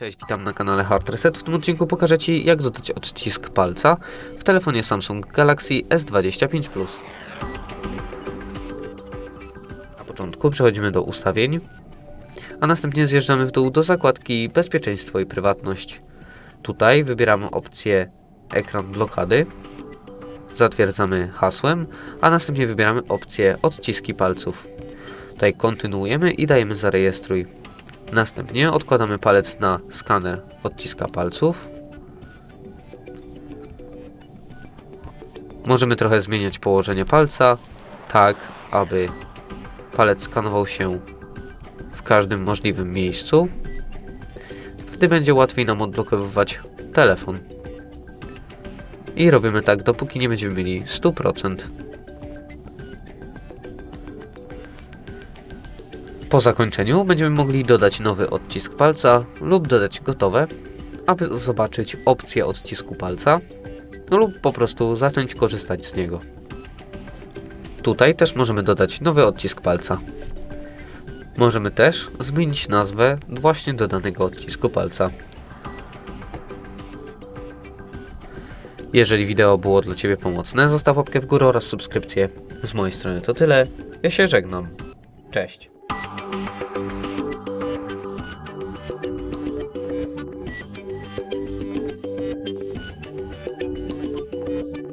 Cześć, witam na kanale Hard Reset. W tym odcinku pokażę Ci, jak dodać odcisk palca w telefonie Samsung Galaxy S25 Plus. Na początku przechodzimy do ustawień, a następnie zjeżdżamy w dół do zakładki Bezpieczeństwo i prywatność. Tutaj wybieramy opcję Ekran blokady, zatwierdzamy hasłem, a następnie wybieramy opcję Odciski palców. Tutaj kontynuujemy i dajemy Zarejestruj. Następnie odkładamy palec na skaner odciska palców. Możemy trochę zmieniać położenie palca, tak aby palec skanował się w każdym możliwym miejscu. Wtedy będzie łatwiej nam odblokowywać telefon. I robimy tak, dopóki nie będziemy mieli 100%. Po zakończeniu będziemy mogli dodać nowy odcisk palca lub dodać gotowe, aby zobaczyć opcję odcisku palca lub po prostu zacząć korzystać z niego. Tutaj też możemy dodać nowy odcisk palca. Możemy też zmienić nazwę właśnie do danego odcisku palca. Jeżeli wideo było dla Ciebie pomocne, zostaw łapkę w górę oraz subskrypcję. Z mojej strony to tyle. Ja się żegnam. Cześć. Música